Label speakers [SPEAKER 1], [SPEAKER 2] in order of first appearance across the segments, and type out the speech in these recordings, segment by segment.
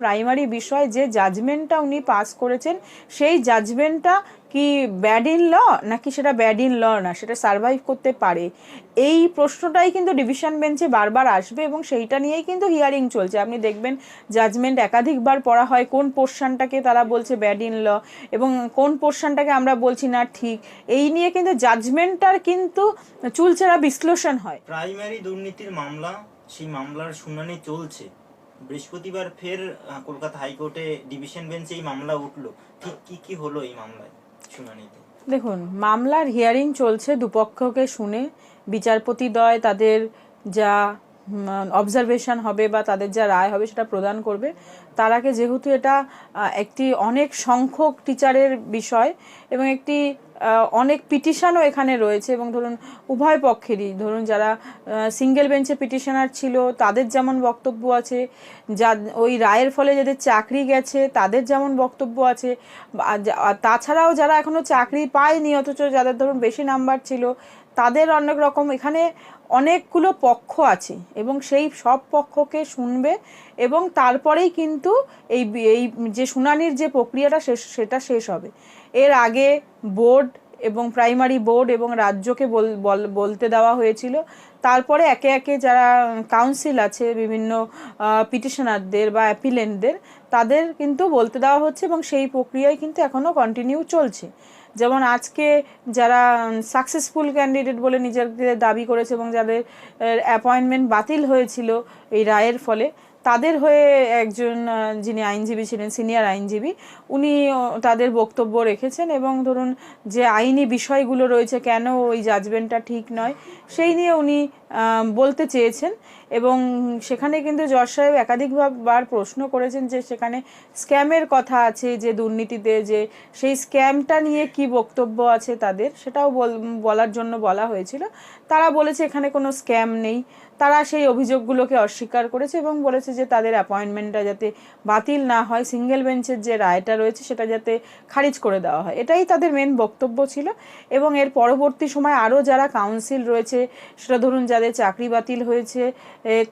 [SPEAKER 1] Primary বিষয় যে জাজমেন্টটা উনি পাস করেছেন, সেই জাজমেন্টটা কি ব্যাড ইন ল নাকি সেটা ব্যাড ইন ল না, সেটা সার্ভাইভ করতে পারে? এই প্রশ্নটাই কিন্তু ডিভিশন বেঞ্চে বারবার আসবে এবং সেইটা নিয়েই কিন্তু হিয়ারিং চলছে। আপনি দেখবেন জাজমেন্ট একাধিকবার পড়া হয়, কোন পোর্শনটাকে তারা বলছে ব্যাড ইন ল এবং কোন পোর্শনটাকে আমরা বলছি না ঠিক, এই নিয়ে কিন্তু জাজমেন্টটার কিন্তু চুলচেরা বিশ্লেষণ হয়।
[SPEAKER 2] প্রাইমারি দুর্নীতির মামলা, সেই মামলার শুনানি চলছে। বৃহস্পতিবার ফের কলকাতা হাইকোর্টে ডিভিশন বেঞ্চে এই মামলা উঠল। ঠিক কি কি হলো এই মামলায় শুনানিতে?
[SPEAKER 1] দেখুন, মামলার হিয়ারিং চলছে দুপক্ষকে শুনে। বিচারপতি বিচারপতিদ্বয় তাদের যা অবজারভেশন হবে বা তাদের যা রায় হবে সেটা প্রদান করবে। তার আগে যেহেতু এটা একটি অনেক সংখ্যক টিচারের বিষয় এবং একটি অনেক পিটিশনও এখানে রয়েছে এবং ধরুন উভয় পক্ষেরই, ধরুন যারা সিঙ্গেল বেঞ্চে পিটিশনার ছিল, তাদের যেমন বক্তব্য আছে, যা, ওই রায়ের ফলে যাদের চাকরি গেছে, তাদের যেমন বক্তব্য আছে তাছাড়াও যারা এখনও চাকরি পায়নি, অথচ যাদের ধরুন বেশি নাম্বার ছিল তাদের অনেক রকম, এখানে অনেকগুলো পক্ষ আছে এবং সেই সব পক্ষকে শুনবে এবং তারপরেই কিন্তু এই এই যে শুনানির যে প্রক্রিয়াটা শেষ সেটা শেষ হবে। এর আগে বোর্ড এবং প্রাইমারি বোর্ড এবং রাজ্যকে বল- বল- বলতে দেওয়া হয়েছিল। তারপরে একে একে যারা কাউন্সিল আছে, বিভিন্ন পিটিশনারদের বা অ্যাপিলেন্টদের, তাদের কিন্তু বলতে দেওয়া হচ্ছে এবং সেই প্রক্রিয়ায় কিন্তু এখনও কন্টিনিউ চলছে। যেমন আজকে যারা সাকসেসফুল ক্যান্ডিডেট বলে নিজেদের দাবি করেছে এবং যাদের অ্যাপয়েন্টমেন্ট বাতিল হয়েছিল এই রায়ের ফলে, তাদের হয়ে একজন যিনি আইনজীবী ছিলেন সিনিয়র আইনজীবী, উনি তাদের বক্তব্য রেখেছেন এবং ধরুন যে আইনি বিষয়গুলো রয়েছে, কেন ওই জাজমেন্টটা ঠিক নয়, সেই নিয়ে উনি বলতে চেয়েছেন। এবং সেখানে কিন্তু জজ সাহেব একাধিকবার প্রশ্ন করেছেন যে সেখানে স্ক্যামের কথা আছে, যে দুর্নীতিতে, যে সেই স্ক্যামটা নিয়ে কি বক্তব্য আছে তাদের, সেটাও বল- বলার জন্য বলা হয়েছিল। তারা বলেছে এখানে কোনো স্ক্যাম নেই। তারা সেই অভিযোগগুলোকে অস্বীকার করেছে এবং বলেছে যে তাদের অ্যাপয়েন্টমেন্টটা যাতে বাতিল না হয়, সিঙ্গেল বেঞ্চের যে রায়টা রয়েছে সেটা যাতে খারিজ করে দেওয়া হয়। এটাই তাদের মেন বক্তব্য ছিল এবং এর পরবর্তী সময় আরও যারা কাউন্সিল রয়েছে, সেটা ধরুন যাদের চাকরি বাতিল হয়েছে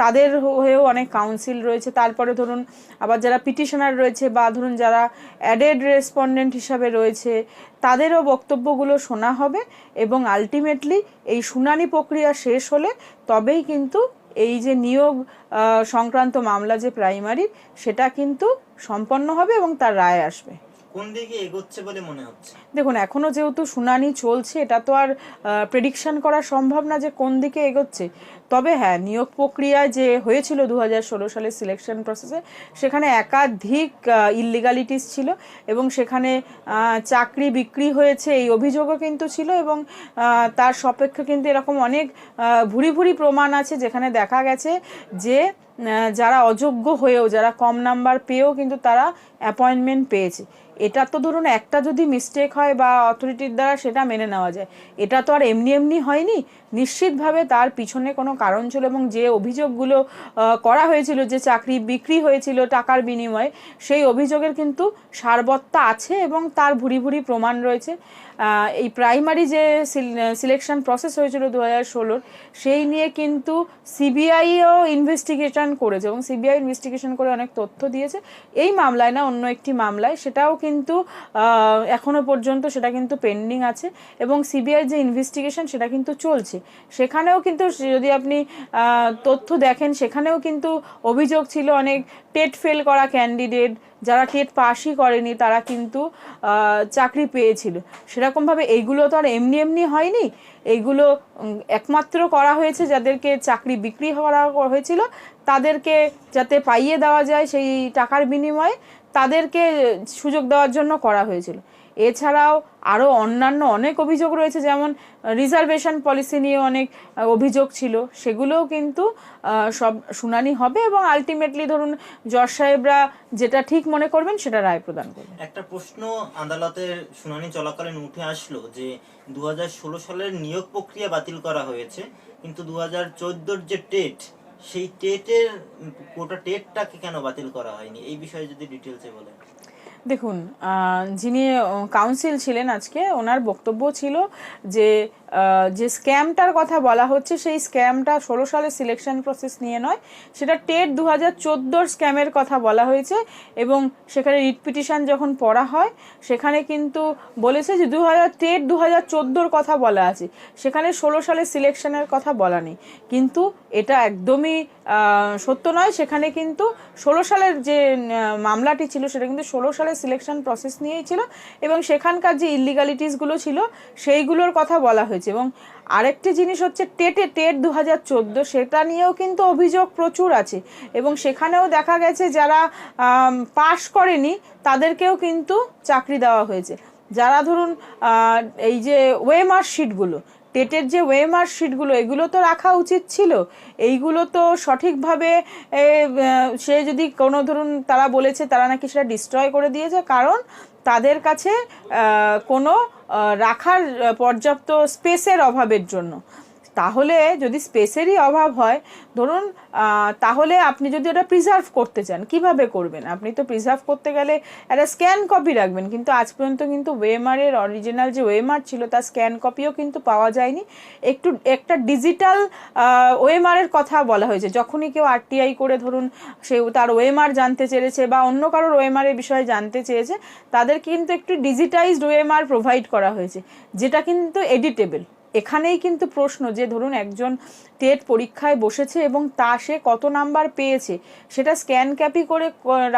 [SPEAKER 1] তাদের হয়েও অনেক কাউন্সিল রয়েছে। তারপরে ধরুন আবার যারা পিটিশনার রয়েছে বা ধরুন যারা অ্যাডেড রেসপন্ডেন্ট হিসাবে রয়েছে তাদেরও বক্তব্যগুলো শোনা হবে এবং আলটিমেটলি এই শুনানি প্রক্রিয়া শেষ হলে তবেই কিন্তু এই যে নিয়োগ সংক্রান্ত মামলা যে প্রাইমারি সেটা কিন্তু সম্পন্ন হবে এবং তার রায় আসবে।
[SPEAKER 2] কোন দিকে এগোচ্ছে বলে মনে হচ্ছে?
[SPEAKER 1] দেখুন এখনও যেহেতু শুনানি চলছে এটা তো আর প্রেডিকশন করা সম্ভব না যে কোন দিকে এগোচ্ছে। তবে হ্যাঁ নিয়োগ প্রক্রিয়া যে হয়েছিল দু হাজার ষোলো সালের সিলেকশন প্রসেসে সেখানে একাধিক ইলিগালিটিস ছিল এবং সেখানে চাকরি বিক্রি হয়েছে এই অভিযোগও কিন্তু ছিল এবং তার সপেক্ষে কিন্তু এরকম অনেক ভুরি ভুরি প্রমাণ আছে যেখানে দেখা গেছে যে যারা অযোগ্য হয়েও, যারা কম নাম্বার পেয়েও কিন্তু তারা অ্যাপয়েন্টমেন্ট পেয়েছে। এটা তো ধরুন একটা যদি মিস্টেক হয় বা অথরিটির দ্বারা সেটা মেনে নেওয়া যায়। এটা তো আর এমনি এমনি হয়নি। নিশ্চিতভাবে তার পিছনে কোনো কারণ ছিল এবং যে অভিযোগগুলো করা হয়েছিল, যে চাকরি বিক্রি হয়েছিল টাকার বিনিময়ে, সেই অভিযোগের কিন্তু সারবত্তা আছে এবং তার ভুরি ভুরি প্রমাণ রয়েছে। এই প্রাইমারি যে সিলেকশন প্রসেস হয়েছিল দু হাজার ষোলোর সেই নিয়ে কিন্তু সিবিআইও ইনভেস্টিগেশন করেছে এবং সিবিআই ইনভেস্টিগেশন করে অনেক তথ্য দিয়েছে। এই মামলায় না অন্য একটি মামলায় সেটাও কিন্তু আহ, এখনও পর্যন্ত সেটা কিন্তু পেন্ডিং আছে এবং সিবিআই যে ইনভেস্টিগেশন সেটা কিন্তু চলছে। সেখানেও কিন্তু যদি আপনি তথ্য দেখেন সেখানেও কিন্তু অভিযোগ ছিল অনেক টেট ফেল করা ক্যান্ডিডেট যারা টেট পাসই করেনি, তারা কিন্তু চাকরি পেয়েছিল। সেরকমভাবে এইগুলো তো আর এমনি এমনি হয়নি। এইগুলো একমাত্র করা হয়েছে যাদেরকে চাকরি বিক্রি করা হয়েছিল। তাদেরকে যাতে পাইয়ে দেওয়া যায় সেই টাকার বিনিময়ে তাদেরকে সুযোগ দেওয়ার জন্য করা হয়েছিল। এছাড়াও আরও অন্যান্য অনেক অভিযোগ রয়েছে, যেমন রিজার্ভেশন পলিসি নিয়ে অনেক অভিযোগ ছিল। সেগুলোও কিন্তু সব শুনানি হবে এবং আলটিমেটলি ধরুন জজ সাহেবরা যেটা ঠিক মনে করবেন সেটা রায় প্রদান করবেন।
[SPEAKER 2] একটা প্রশ্ন আদালতের শুনানি চলাকালীন উঠে আসলো যে দু হাজার ষোলো সালের নিয়োগ প্রক্রিয়া বাতিল করা হয়েছে, কিন্তু দু হাজার যে টেট সেই টেটের গোটা টেটটাকে কেন বাতিল করা হয়নি? এই বিষয়ে যদি ডিটেলসে বলেন।
[SPEAKER 1] দেখুন যিনি কাউন্সিল ছিলেন আজকে, ওনার বক্তব্য ছিল যে যে স্ক্যামটার কথা বলা হচ্ছে, সেই স্ক্যামটা ষোলো সালের সিলেকশন প্রসেস নিয়ে নয়, সেটা টেট দু হাজার চোদ্দোর স্ক্যামের কথা বলা হয়েছে এবং সেখানে রিট পিটিশন যখন পড়া হয়, সেখানে কিন্তু বলেছে যে দু হাজার টেট দু হাজার চোদ্দোর কথা বলা আছে, সেখানে ষোলো সালের সিলেকশনের কথা বলা নেই। কিন্তু এটা একদমই সত্য নয়, সেখানে কিন্তু ষোলো সালের যে মামলাটি ছিল, সেটা কিন্তু ষোলো সালের সিলেকশন প্রসেস নিয়েই ছিল এবং সেখানকার যে ইলিগালিটিসগুলো ছিল, সেইগুলোর কথা বলা হয়েছে। এবং আরেকটি জিনিস হচ্ছে, টেটে টেট দু হাজার চোদ্দ, সেটা নিয়েও কিন্তু অভিযোগ প্রচুর আছে। এবং সেখানেও দেখা গেছে, যারা পাশ করেনি, তাদেরকেও কিন্তু চাকরি দেওয়া হয়েছে। যারা ধরুন এই যে ওয়েমার শিটগুলো টেটের যে ওয়েমার শিটগুলো, এগুলো তো রাখা উচিত ছিল। এইগুলো তো সঠিকভাবে সে যদি কোনো ধরুন তারা বলেছে তারা নাকি সেটা ডিস্ট্রয় করে দিয়েছে, কারণ তাদের কাছে কোনো রাখার পর্যাপ্ত স্পেসের অভাবের জন্য। তাহলে যদি স্পেসেরই অভাব হয়, ধরুন তাহলে আপনি যদি ওটা প্রিজার্ভ করতে চান, কীভাবে করবেন? আপনি তো প্রিজার্ভ করতে গেলে একটা স্ক্যান কপি রাখবেন, কিন্তু আজ পর্যন্ত কিন্তু ওয়েমারের অরিজিনাল যে ওয়েমার ছিল, তার স্ক্যান কপিও কিন্তু পাওয়া যায়নি। একটু, একটা ডিজিটাল ওয়েমারের কথা বলা হয়েছে। যখনই কেউ আরটিআই করে, ধরুন, সে তার ওয়েমার জানতে চেয়েছে বা অন্য কারোর ওয়েমারের বিষয়ে জানতে চেয়েছে, তাদের কিন্তু একটু ডিজিটাইজড ওয়েমার প্রোভাইড করা হয়েছে, যেটা কিন্তু এডিটেবল এখানেই কিন্তু প্রশ্ন যে ধরুন একজন টেট পরীক্ষায় বসেছে এবং তা সে কত নাম্বার পেয়েছে, সেটা স্ক্যান ক্যাপি করে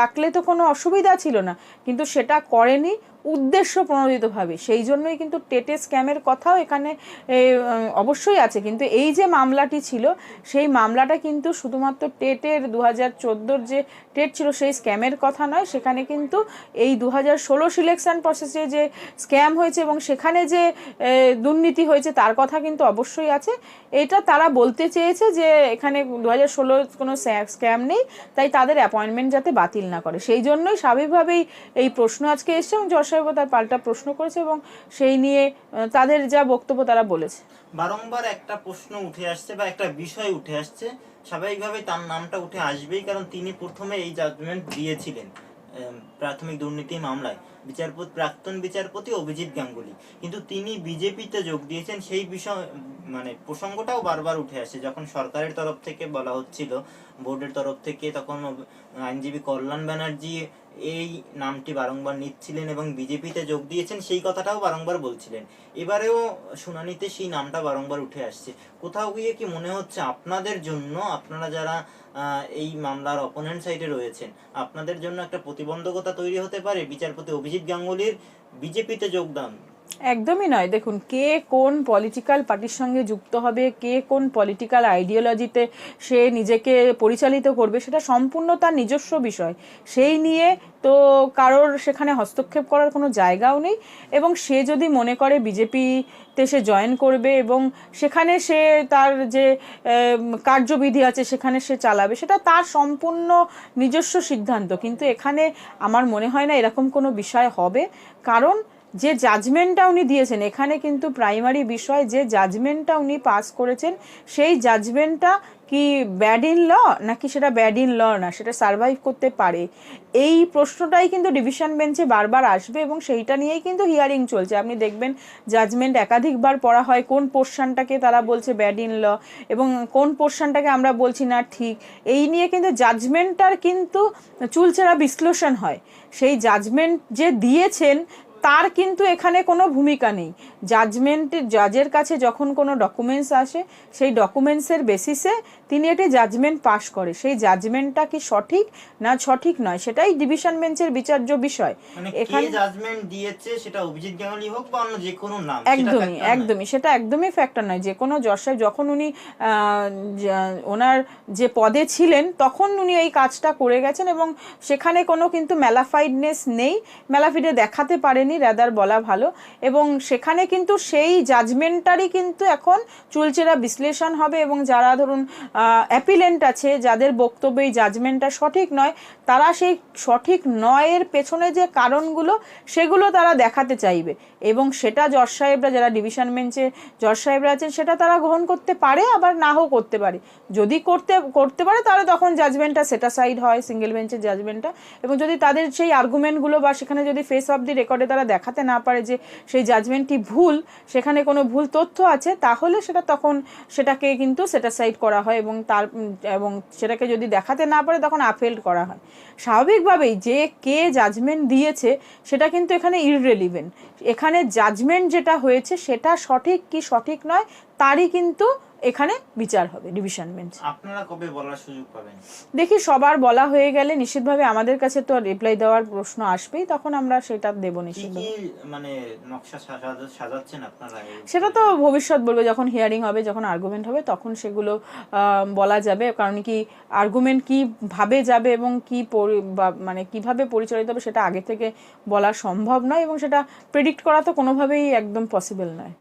[SPEAKER 1] রাখলে তো কোনো অসুবিধা ছিল না। কিন্তু সেটা করেনি উদ্দেশ্য প্রণোদিতভাবে। সেই জন্যই কিন্তু টেটে স্ক্যামের কথাও এখানে অবশ্যই আছে। কিন্তু এই যে মামলাটি ছিল, সেই মামলাটা কিন্তু শুধুমাত্র টেটের দু হাজার যে টেট ছিল, সেই স্ক্যামের কথা নয়। সেখানে কিন্তু এই দু হাজার ষোলো সিলেকশন প্রসেসে যে স্ক্যাম হয়েছে এবং সেখানে যে দুর্নীতি হয়েছে, তার কথা কিন্তু অবশ্যই আছে। এটা তারা বলতে চেয়েছে যে, এখানে দু হাজার ষোলোর কোনো স্ক্যাম নেই, তাই তাদের অ্যাপয়েন্টমেন্ট যাতে বাতিল না করে। সেই জন্যই স্বাভাবিকভাবেই এই প্রশ্ন আজকে এসছে এবং সাহেবও তার পাল্টা প্রশ্ন করেছে এবং সেই নিয়ে তাদের যা বক্তব্য তারা বলেছে।
[SPEAKER 2] বারংবার একটা প্রশ্ন উঠে আসছে বা একটা বিষয় উঠে আসছে, স্বাভাবিকভাবেই তার নামটা উঠে আসবেই, কারণ তিনি প্রথমে এই জাজমেন্ট দিয়েছিলেন প্রাথমিক দুর্নীতি মামলায়। বিচারপতি, প্রাক্তন বিচারপতি অভিজিৎ গাঙ্গুলি। কিন্তু তিনি বিজেপিতে যোগ দিয়েছেন, সেই বিষয় মানে প্রসঙ্গটাও বারবার উঠে আসে, যখন সরকারের তরফ থেকে বলা হচ্ছিল বোর্ডের তরফ থেকে তখন আইনজীবী কল্যাণ ব্যানার্জি এই নামটি বারংবার নিচ্ছিলেন এবং বিজেপিতে যোগ দিয়েছেন, সেই কথাটাও বারংবার বলছিলেন। এবারেও শুনানিতে সেই নামটা বারংবার উঠে আসছে। কোথাও গিয়ে কি মনে হচ্ছে আপনাদের জন্য, আপনারা যারা এই মামলার অপোনেন্ট সাইডে রয়েছেন, আপনাদের জন্য একটা প্রতিবন্ধকতা তৈরি হতে পারে? বিচারপতি অভিজিৎ গাঙ্গুলির বিজেপিতে যোগদান।
[SPEAKER 1] একদমই নয়। দেখুন, কে কোন পলিটিক্যাল পার্টির সঙ্গে যুক্ত হবে, কে কোন পলিটিক্যাল আইডিওলজিতে সে নিজেকে পরিচালিত করবে, সেটা সম্পূর্ণ তার নিজস্ব বিষয়। সেই নিয়ে তো কারোর সেখানে হস্তক্ষেপ করার কোনো জায়গাও নেই এবং সে যদি মনে করে বিজেপিতে সে জয়েন করবে এবং সেখানে সে তার যে কার্যবিধি আছে, সেখানে সে চালাবে, সেটা তার সম্পূর্ণ নিজস্ব সিদ্ধান্ত। কিন্তু এখানে আমার মনে হয় না এরকম কোনো বিষয় হবে। কারণ যে জাজমেন্টটা উনি দিয়েছেন, এখানে কিন্তু প্রাইমারি বিষয় যে জাজমেন্টটা উনি পাস করেছেন, সেই জাজমেন্টটা কি ব্যাড ইন ল নাকি সেটা ব্যাড ইন ল না, সেটা সার্ভাইভ করতে পারে? এই প্রশ্নটাই কিন্তু ডিভিশন বেঞ্চে বারবার আসবে এবং সেইটা নিয়েই কিন্তু হিয়ারিং চলছে। আপনি দেখবেন জাজমেন্ট একাধিকবার পড়া হয়, কোন পোর্শনটাকে তারা বলছে ব্যাড ইন ল এবং কোন পোর্শনটাকে আমরা বলছি না ঠিক, এই নিয়ে কিন্তু জাজমেন্টটার কিন্তু চুলচেরা বিশ্লেষণ হয়। সেই জাজমেন্ট যে দিয়েছেন তার কিন্তু এখানে কোনো ভূমিকা নেই। জাজমেন্টের জাজের কাছে যখন কোনো ডকুমেন্টস আসে, সেই ডকুমেন্টসের বেসিসে তিনি একটি জাজমেন্ট পাশ করে। সেই জাজমেন্টটা কি সঠিক না সঠিক নয় সেটাই ডিভিশন বেঞ্চের বিচার্য বিষয়।
[SPEAKER 2] মানে
[SPEAKER 1] এখানে
[SPEAKER 2] জাজমেন্ট দিয়েছে সেটা অভিজিৎ গাঙ্গুলি হোক বা অন্য যে কোনো নাম
[SPEAKER 1] একদমই একদমই সেটা একদমই ফ্যাক্টর নয়। যে কোনো জজ সাহেব যখন উনি ওনার যে পদে ছিলেন তখন উনি এই কাজটা করে গেছেন এবং সেখানে কোনো কিন্তু ম্যালাফাইডনেস নেই। ম্যালাফিডে দেখাতে পারেনি রাদার বলা ভালো। এবং সেখানে কিন্তু সেই জাজমেন্টটারই কিন্তু এখন চুলচেরা বিশ্লেষণ হবে এবং যারা ধরুন অ্যাপিলেন্ট আছে, যাদের বক্তব্য এই জাজমেন্টটা সঠিক নয়, তারা সেই সঠিক নয়ের পেছনে যে কারণগুলো, সেগুলো তারা দেখাতে চাইবে। এবং সেটা জজ সাহেবরা যারা ডিভিশন বেঞ্চে জজ সাহেবরা আছেন, সেটা তারা গ্রহণ করতে পারে, আবার নাও করতে পারে। যদি করতে করতে পারে, তাহলে তখন জাজমেন্টটা সেটা সাইড হয় সিঙ্গেল বেঞ্চের জাজমেন্টটা এবং যদি তাদের সেই আর্গুমেন্টগুলো বা সেখানে যদি ফেস অফ দি রেকর্ডে তারা দেখাতে না পারে যে সেই জাজমেন্টটি ভুল, সেখানে কোনো ভুল তথ্য আছে, তাহলে সেটা তখন সেটাকে কিন্তু সেটা সাইড করা হয় এবং তার, এবং সেটাকে যদি দেখাতে না পারে, তখন আফেল্ড করা হয়। স্বাভাবিকভাবেই যে কে জাজমেন্ট দিয়েছে, সেটা কিন্তু এখানে ইররেলিভেন্ট এখানে জাজমেন্ট যেটা হয়েছে সেটা সঠিক কি সঠিক নয় তারই কিন্তু এখানে বিচার হবে ডিভিশন বেঞ্চ
[SPEAKER 2] আপনারা কবে বলার সুযোগ পাবেন?
[SPEAKER 1] দেখি সবার বলা হয়ে গেলে নিশ্চিতভাবে আমাদের কাছে তো রিপ্লাই দেওয়ার প্রশ্ন আসবেই তখন আমরা সেটা দেবো নিশ্চিত
[SPEAKER 2] মানে নকশা সাজা- সাজাচ্ছেন আপনারা
[SPEAKER 1] সেটা তো ভবিষ্যৎ বলবে যখন হিয়ারিং হবে যখন আর্গুমেন্ট হবে তখন সেগুলো আহ, বলা যাবে কারণ কি আর্গুমেন্ট কি ভাবে যাবে এবং কি মানে কীভাবে পরিচালিত হবে সেটা আগে থেকে বলা সম্ভব নয় এবং সেটা প্রেডিক্ট করা তো কোনোভাবেই একদম পসিবল নয়।